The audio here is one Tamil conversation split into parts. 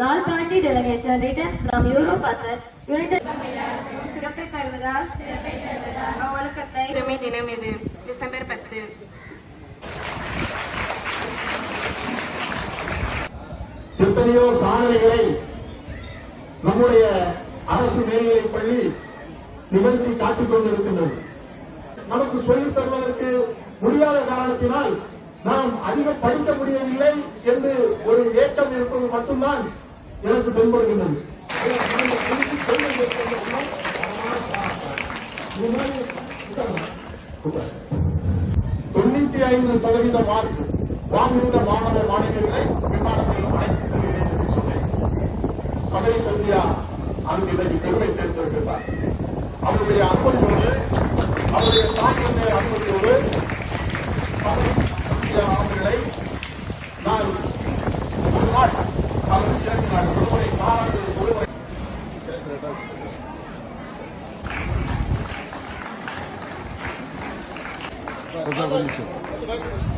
All Party delegation returns from Europe as a united சிறப்பை தருவதால் அவ்வழக்கத்தை பெருமை தினம் இது எத்தனையோ சாதனைகளை நம்முடைய அரசு மேல்நிலைப் பள்ளி நிகழ்த்தி காட்டிக் கொண்டிருக்கின்றது. நமக்கு சொல்லித் தருவதற்கு முடியாத காரணத்தினால் நாம் அதிகம் படிக்க முடியவில்லை என்று ஒரு ஏக்கம் இருப்பது மட்டும்தான் எனக்கு தென்படுகின்றது. தொண்ணூத்தி ஐந்து சதவீத மார்க் வாங்குகின்ற மாணவ மாணவியர்களை விமானத்தில் அழைத்து செல்கிறேன் என்று சொன்னேன். சபை சந்தியா அதுக்கு இன்றைக்கு பெருமை சேர்ந்திருக்கிறார் அவருடைய அனுமதியோடு அவருடைய தாய் தந்தையர் சந்தியா அவர்களை நான் ஒரு நாள் அவர் இறங்கினார் ஒருவரை பாராட்டு ஒருவரை Продолжение следует...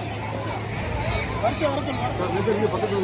வருஷம் வரட்டும் பக்கத்தில்